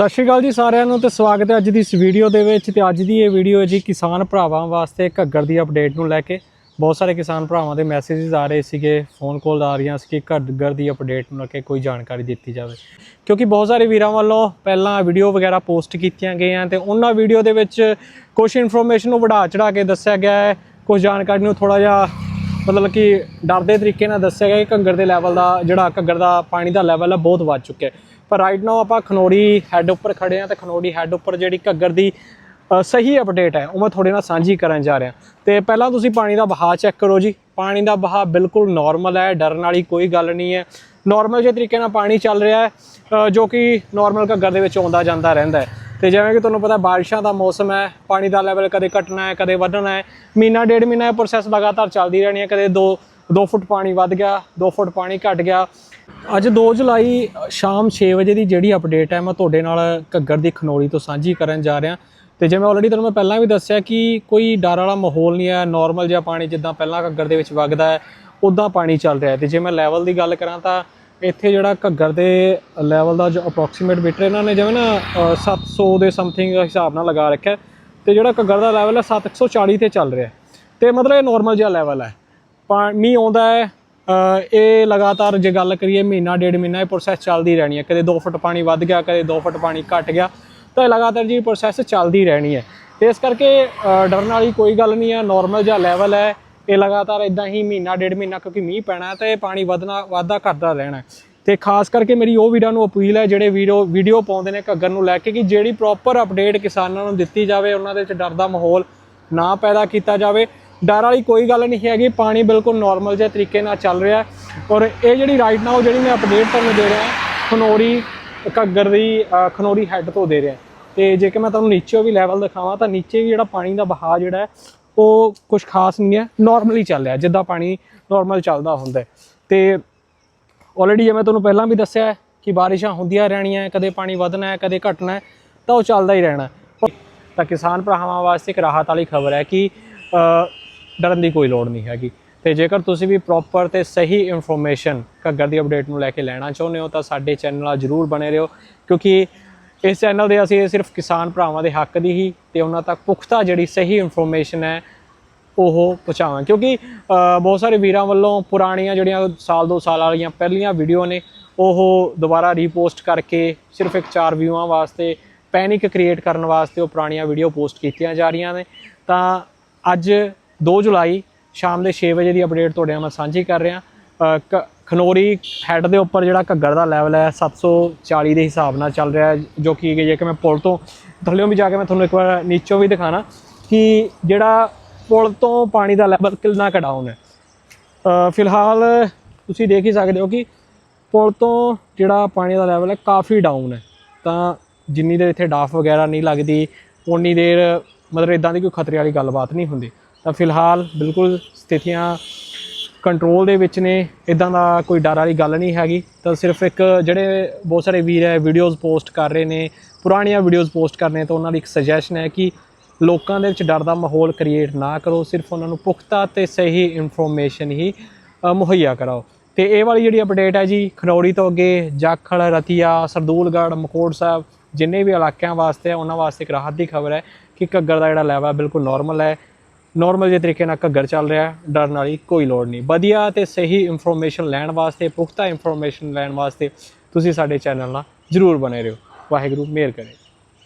ਸਤਿ ਸ਼੍ਰੀ ਅਕਾਲ ਜੀ ਸਾਰਿਆਂ ਨੂੰ ਤੇ ਸਵਾਗਤ ਹੈ ਅੱਜ ਦੀ ਇਸ ਵੀਡੀਓ ਦੇ ਵਿੱਚ ਤੇ ਅੱਜ ਦੀ ਇਹ ਵੀਡੀਓ ਹੈ ਜੀ ਕਿਸਾਨ ਭਰਾਵਾਂ ਵਾਸਤੇ ਘੱਗਰ ਦੀ ਅਪਡੇਟ ਨੂੰ ਲੈ ਕੇ। ਬਹੁਤ ਸਾਰੇ ਕਿਸਾਨ ਭਰਾਵਾਂ ਦੇ ਮੈਸੇजेस ਆ ਰਹੇ ਸੀਗੇ ਫੋਨ ਕਾਲ ਆ ਰਹੀਆਂ ਸੀ ਕਿ ਘੱਗਰ ਦੀ ਅਪਡੇਟ ਨੂੰ ਲੈ ਕੇ ਕੋਈ ਜਾਣਕਾਰੀ ਦਿੱਤੀ ਜਾਵੇ। ਕਿਉਂਕਿ ਬਹੁਤ ਸਾਰੇ ਵੀਰਾਂ ਵੱਲੋਂ ਪਹਿਲਾਂ ਵੀਡੀਓ ਵਗੈਰਾ ਪੋਸਟ ਕੀਤੀਆਂ ਗਈਆਂ ਤੇ ਉਹਨਾਂ ਵੀਡੀਓ ਦੇ ਵਿੱਚ ਕੁਝ ਇਨਫੋਰਮੇਸ਼ਨ ਨੂੰ ਵਧਾ ਚੜਾ ਕੇ ਦੱਸਿਆ ਗਿਆ ਹੈ। ਕੁਝ ਜਾਣਕਾਰੀ ਨੂੰ ਥੋੜਾ ਜਿਹਾ ਮਤਲਬ ਕਿ ਡਰਦੇ ਤਰੀਕੇ ਨਾਲ ਦੱਸਿਆ ਗਿਆ ਕਿ ਘੱਗਰ ਦੇ ਲੈਵਲ ਦਾ ਜਿਹੜਾ ਘੱਗਰ ਦਾ ਪਾਣੀ ਦਾ ਲੈਵਲ ਹੈ ਬਹੁਤ ਵੱਧ ਚੁੱਕਿਆ ਹੈ। ਪਰ ਰਾਈਟ ਨਾਓ ਆਪਾਂ ਖਨੋਰੀ ਹੈੱਡ ਉੱਪਰ ਖੜੇ ਆ ਤੇ ਖਨੋਰੀ ਹੈੱਡ ਉੱਪਰ ਜਿਹੜੀ ਘੱਗਰ ਦੀ ਸਹੀ ਅਪਡੇਟ ਹੈ, ਉਹ ਮੈਂ ਤੁਹਾਡੇ ਨਾਲ ਸਾਂਝੀ ਕਰਨ ਜਾ ਰਿਹਾ। ਤੇ ਪਹਿਲਾਂ ਤੁਸੀਂ ਪਾਣੀ ਦਾ ਬਹਾਅ ਚੈੱਕ ਕਰੋ ਜੀ। ਪਾਣੀ ਦਾ ਬਹਾਅ ਬਿਲਕੁਲ ਨਾਰਮਲ ਹੈ, ਡਰਨ ਵਾਲੀ ਕੋਈ ਗੱਲ ਨਹੀਂ ਹੈ। ਨਾਰਮਲ ਜਿਹੇ ਤਰੀਕੇ ਨਾਲ ਪਾਣੀ ਚੱਲ ਰਿਹਾ ਹੈ ਜੋ ਕਿ ਨਾਰਮਲ ਘੱਗਰ ਦੇ ਵਿੱਚ ਆਉਂਦਾ ਜਾਂਦਾ ਰਹਿੰਦਾ ਹੈ। ਤੇ ਜਿਵੇਂ ਕਿ ਤੁਹਾਨੂੰ ਪਤਾ ਬਾਰਿਸ਼ਾਂ ਦਾ ਮੌਸਮ ਹੈ, ਪਾਣੀ ਦਾ ਲੈਵਲ ਕਦੇ ਘਟਣਾ ਹੈ, ਕਦੇ ਵਧਣਾ ਹੈ। ਮਹੀਨਾ, ਡੇਢ ਮਹੀਨਾ ਇਹ ਪ੍ਰੋਸੈਸ ਲਗਾਤਾਰ ਚੱਲਦੀ ਰਹਿਣੀ ਹੈ, ਕਦੇ 2 2 ਫੁੱਟ ਪਾਣੀ ਵੱਧ ਗਿਆ 2 ਫੁੱਟ ਪਾਣੀ ਘਟ ਗਿਆ। ਅੱਜ 2 ਜੁਲਾਈ ਸ਼ਾਮ 6 ਵਜੇ ਦੀ ਜਿਹੜੀ ਅਪਡੇਟ ਹੈ ਮੈਂ ਤੁਹਾਡੇ ਨਾਲ ਘੱਗਰ ਦੀ ਖਨੋਰੀ ਤੋਂ ਸਾਂਝੀ ਕਰਨ ਜਾ ਰਿਹਾ। ਤੇ ਜਿਵੇਂ ਆਲਰੇਡੀ ਤੁਹਾਨੂੰ ਮੈਂ ਪਹਿਲਾਂ ਵੀ ਦੱਸਿਆ ਕਿ ਕੋਈ ਡਰ ਵਾਲਾ ਮਾਹੌਲ ਨਹੀਂ ਹੈ ਨਾਰਮਲ ਜਿਹਾ ਪਾਣੀ ਜਿੱਦਾਂ ਪਹਿਲਾਂ ਘੱਗਰ ਦੇ ਵਿੱਚ ਵਗਦਾ ਹੈ ਉਦਾਂ ਪਾਣੀ ਚੱਲ ਰਿਹਾ ਹੈ। ਤੇ ਜੇ ਮੈਂ ਲੈਵਲ ਦੀ ਗੱਲ ਕਰਾਂ ਤਾਂ ਇੱਥੇ ਜਿਹੜਾ ਘੱਗਰ ਦੇ ਲੈਵਲ ਦਾ ਜੋ ਅਪਰੋਕਸੀਮੇਟ ਮੀਟਰ ਇਹਨਾਂ ਨੇ ਜਿਵੇਂ ਨਾ ਅ, 700 ਦੇ ਸਮਥਿੰਗ ਹਿਸਾਬ ਨਾਲ ਲਗਾ ਰੱਖਿਆ ਹੈ ਤੇ ਜਿਹੜਾ ਘੱਗਰ ਦਾ ਲੈਵਲ ਹੈ 740 ਤੇ ਚੱਲ ਰਿਹਾ ਹੈ। ਤੇ ਮਤਲਬ ਇਹ ਨਾਰਮਲ ਜਿਹਾ ਲੈਵਲ ਹੈ। ਪਾਣੀ ਆਉਂਦਾ ਹੈ ਇਹ ਲਗਾਤਾਰ ਜੇ ਗੱਲ ਕਰੀਏ, ਮਹੀਨਾ, ਡੇਢ ਮਹੀਨਾ ਇਹ ਪ੍ਰੋਸੈਸ ਚੱਲਦੀ ਰਹਿਣੀ ਹੈ। ਕਦੇ 2 ਫੁੱਟ ਪਾਣੀ ਵੱਧ ਗਿਆ, ਕਦੇ 2 ਫੁੱਟ ਪਾਣੀ ਘਟ ਗਿਆ, ਤਾਂ ਇਹ ਲਗਾਤਾਰ ਜੀ ਪ੍ਰੋਸੈਸ ਚੱਲਦੀ ਰਹਿਣੀ ਹੈ। ਤੇ ਇਸ ਕਰਕੇ ਡਰਨ ਵਾਲੀ ਕੋਈ ਗੱਲ ਨਹੀਂ ਹੈ ਨਾਰਮਲ ਜਿਹਾ ਲੈਵਲ ਹੈ। ਇਹ ਲਗਾਤਾਰ ਇਦਾਂ ਹੀ ਮਹੀਨਾ, ਡੇਢ ਮਹੀਨਾ ਕਿਉਂਕਿ ਮੀਂਹ ਪੈਣਾ ਹੈ, ਤੇ ਪਾਣੀ ਵਧਣਾ, ਵਾਧਾ ਕਰਦਾ ਰਹਿਣਾ ਹੈ। ਤੇ ਖਾਸ ਕਰਕੇ ਮੇਰੀ ਉਹ ਵੀਰਾਂ ਨੂੰ ਅਪੀਲ ਹੈ, ਜਿਹੜੇ ਵੀਡੀਓ ਵੀਡੀਓ ਪਾਉਂਦੇ ਨੇ ਘੱਗਰ ਨੂੰ ਲੈ ਕੇ, ਕਿ ਜਿਹੜੀ ਪ੍ਰੋਪਰ ਅਪਡੇਟ ਕਿਸਾਨਾਂ ਨੂੰ ਦਿੱਤੀ ਜਾਵੇ, ਉਹਨਾਂ ਦੇ ਵਿੱਚ ਡਰ ਦਾ ਮਾਹੌਲ ਨਾ ਪੈਦਾ ਕੀਤਾ ਜਾਵੇ। ਡਰ ਵਾਲੀ ਕੋਈ ਗੱਲ ਨਹੀਂ ਹੈਗੀ ਪਾਣੀ ਬਿਲਕੁਲ ਨਾਰਮਲ ਜਿਹੇ ਤਰੀਕੇ ਨਾਲ ਚੱਲ ਰਿਹਾ ਔਰ ਇਹ ਜਿਹੜੀ ਰਾਈਟ ਨਾਓ ਜਿਹੜੀ ਮੈਂ ਅਪਡੇਟ ਤੁਹਾਨੂੰ ਦੇ ਰਿਹਾ ਖਨੋਰੀ ਘੱਗਰ ਦੀ ਅ, ਖਨੋਰੀ ਹੈੱਡ ਤੋਂ ਦੇ ਰਿਹਾ। ਤੇ ਜੇ ਕਿ ਮੈਂ ਤੁਹਾਨੂੰ ਨੀਚੇੋਂ ਵੀ ਲੈਵਲ ਦਿਖਾਵਾਂ ਤਾਂ ਨੀਚੇ ਵੀ ਜਿਹੜਾ ਪਾਣੀ ਦਾ ਬਹਾਅ ਜਿਹੜਾ ਉਹ ਕੁਝ ਖਾਸ ਨਹੀਂ ਹੈ ਨਾਰਮਲੀ ਚੱਲ ਰਿਹਾ ਜਿੱਦਾਂ ਪਾਣੀ ਨਾਰਮਲ ਚੱਲਦਾ ਹੁੰਦਾ ਹੈ। ਤੇ ਆਲਰੇਡੀ ਜਿਵੇਂ ਤੁਹਾਨੂੰ ਪਹਿਲਾਂ ਵੀ ਦੱਸਿਆ ਕਿ ਬਾਰਿਸ਼ਾਂ ਹੁੰਦੀਆਂ ਰਹਿਣੀਆਂ ਕਦੇ ਪਾਣੀ ਵਧਣਾ ਹੈ ਕਦੇ ਘਟਣਾ ਹੈ ਤਾਂ ਉਹ ਚੱਲਦਾ ਹੀ ਰਹਿਣਾ ਤਾਂ ਕਿਸਾਨ ਭਰਾਵਾਂ ਵਾਸਤੇ ਇੱਕ ਰਾਹਤ ਵਾਲੀ ਖਬਰ ਹੈ ਕਿ ਡਰਨ ਦੀ ਕੋਈ ਲੋੜ ਨਹੀਂ ਹੈਗੀ। ਤੇ ਜੇਕਰ ਤੁਸੀਂ ਵੀ ਪ੍ਰੋਪਰ ਤੇ ਸਹੀ ਇਨਫੋਰਮੇਸ਼ਨ ਘੱਗਰ ਦੀ ਅਪਡੇਟ ਨੂੰ ਲੈ ਕੇ ਲੈਣਾ ਚਾਹੁੰਦੇ ਹੋ, ਤਾਂ ਸਾਡੇ ਚੈਨਲ ਨਾਲ ਜਰੂਰ ਬਣੇ ਰਹੋ। ਕਿਉਂਕਿ ਇਸ ਚੈਨਲ ਦੇ ਅਸੀਂ ਸਿਰਫ ਕਿਸਾਨ ਭਰਾਵਾਂ ਦੇ ਹੱਕ ਦੀ ਹੀ ਤੇ ਉਹਨਾਂ ਤੱਕ ਪੁਖਤਾ ਜਿਹੜੀ ਸਹੀ ਇਨਫੋਰਮੇਸ਼ਨ ਹੈ, ਉਹ ਪਹੁੰਚਾਵਾਂ। ਕਿਉਂਕਿ ਬਹੁਤ ਸਾਰੇ ਵੀਰਾਂ ਵੱਲੋਂ ਪੁਰਾਣੀਆਂ ਜਿਹੜੀਆਂ ਸਾਲ ਦੋ ਸਾਲ ਵਾਲੀਆਂ ਪਹਿਲੀਆਂ ਵੀਡੀਓ ਨੇ, ਉਹ ਦੁਬਾਰਾ ਰੀਪੋਸਟ ਕਰਕੇ ਸਿਰਫ ਇੱਕ ਚਾਰ ਵਿਊਆਂ ਵਾਸਤੇ ਪੈਨਿਕ ਕ੍ਰੀਏਟ ਕਰਨ ਵਾਸਤੇ ਉਹ ਪੁਰਾਣੀਆਂ ਵੀਡੀਓ ਪੋਸਟ ਕੀਤੀਆਂ ਜਾ ਰਹੀਆਂ ਨੇ। ਤਾਂ ਅੱਜ 2 ਜੁਲਾਈ ਸ਼ਾਮ ਦੇ 6 ਵਜੇ ਦੀ ਅਪਡੇਟ ਤੁਹਾਡੇ ਨਾਲ ਮੈਂ ਸਾਂਝੀ ਕਰ ਰਿਹਾ। ਕ- ਖਨੋਰੀ ਹੈੱਡ ਦੇ ਉੱਪਰ ਜਿਹੜਾ ਘੱਗਰ ਦਾ ਲੈਵਲ ਹੈ 740 ਦੇ ਹਿਸਾਬ ਨਾਲ ਚੱਲ ਰਿਹਾ ਜੋ ਕਿ ਜੇ ਕਿ ਮੈਂ ਪੁਲ ਤੋਂ ਥੱਲੇੋਂ ਵੀ ਜਾ ਕੇ ਮੈਂ ਤੁਹਾਨੂੰ ਇੱਕ ਵਾਰ ਨੀਚੋਂ ਵੀ ਦਿਖਾਣਾ ਕਿ ਜਿਹੜਾ ਪੁਲ ਤੋਂ ਪਾਣੀ ਦਾ ਲੈਵਲ ਕਿੰਨਾ ਕੁ ਡਾਊਨ ਹੈ। ਫਿਲਹਾਲ ਤੁਸੀਂ ਦੇਖ ਹੀ ਸਕਦੇ ਹੋ ਕਿ ਪੁਲ ਤੋਂ ਜਿਹੜਾ ਪਾਣੀ ਦਾ ਲੈਵਲ ਹੈ ਕਾਫੀ ਡਾਊਨ ਹੈ। ਤਾਂ ਜਿੰਨੀ ਦੇਰ ਇੱਥੇ ਡਾਫ ਵਗੈਰਾ ਨਹੀਂ ਲੱਗਦੀ ਉਨੀ ਦੇਰ ਮਤਲਬ ਇਦਾਂ ਦੀ ਕੋਈ ਖਤਰੇ ਵਾਲੀ ਗੱਲਬਾਤ ਨਹੀਂ ਹੁੰਦੀ। ਤਾਂ ਫਿਲਹਾਲ ਬਿਲਕੁਲ ਸਥਿਤੀਆਂ ਕੰਟਰੋਲ ਦੇ ਵਿੱਚ ਨੇ ਇਦਾਂ ਦਾ ਕੋਈ ਡਰ ਵਾਲੀ ਗੱਲ ਨਹੀਂ ਹੈਗੀ। ਤਾਂ ਸਿਰਫ ਇੱਕ ਜਿਹੜੇ ਬਹੁਤ ਸਾਰੇ ਵੀਰ ਹੈ ਵੀਡੀਓਜ਼ ਪੋਸਟ ਕਰ ਰਹੇ ਨੇ, ਪੁਰਾਣੀਆਂ ਵੀਡੀਓਜ਼ ਪੋਸਟ ਕਰ ਰਹੇ ਨੇ, ਤਾਂ ਉਹਨਾਂ ਦੀ ਇੱਕ ਸੁਜੈਸ਼ਨ ਹੈ ਕਿ ਲੋਕਾਂ ਦੇ ਵਿੱਚ ਡਰ ਦਾ ਮਾਹੌਲ ਕ੍ਰੀਏਟ ਨਾ ਕਰੋ, ਸਿਰਫ ਉਹਨਾਂ ਨੂੰ ਪੁਖਤਾ ਤੇ ਸਹੀ ਇਨਫੋਰਮੇਸ਼ਨ ਹੀ ਮੁਹੱਈਆ ਕਰਾਓ। ਤੇ ਇਹ ਵਾਲੀ ਜਿਹੜੀ ਅਪਡੇਟ ਹੈ ਜੀ ਖਰੌੜੀ ਤੋਂ ਅੱਗੇ ਜਾਖੜ ਰਤੀਆ, ਸਰਦੂਲਗੜ੍ਹ, ਮਕੋੜ ਸਾਹਿਬ, ਜਿੰਨੇ ਵੀ ਇਲਾਕਿਆਂ ਵਾਸਤੇ ਉਹਨਾਂ ਵਾਸਤੇ ਇੱਕ ਰਾਹਤ ਦੀ ਖਬਰ ਹੈ ਕਿ ਘੱਗਰ ਦਾ ਜਿਹੜਾ ਲੈਵਲ ਬਿਲਕੁਲ ਨਾਰਮਲ ਹੈ। ਨਾਰਮਲ ਜਿਹੇ ਤਰੀਕੇ ਨਾਲ ਘੱਗਰ ਚੱਲ ਰਿਹਾ ਡਰਨ ਵਾਲੀ ਕੋਈ ਲੋੜ ਨਹੀਂ। ਵਧੀਆ ਤੇ ਸਹੀ ਇਨਫੋਰਮੇਸ਼ਨ ਲੈਣ ਵਾਸਤੇ, ਪੁਖਤਾ ਇਨਫੋਰਮੇਸ਼ਨ ਲੈਣ ਵਾਸਤੇ ਤੁਸੀਂ ਸਾਡੇ ਚੈਨਲ ਨਾਲ ਜਰੂਰ ਬਣੇ ਰਹੋ। ਵਾਹਿਗੁਰੂ, ਮਿਹਰ ਕਰੇ।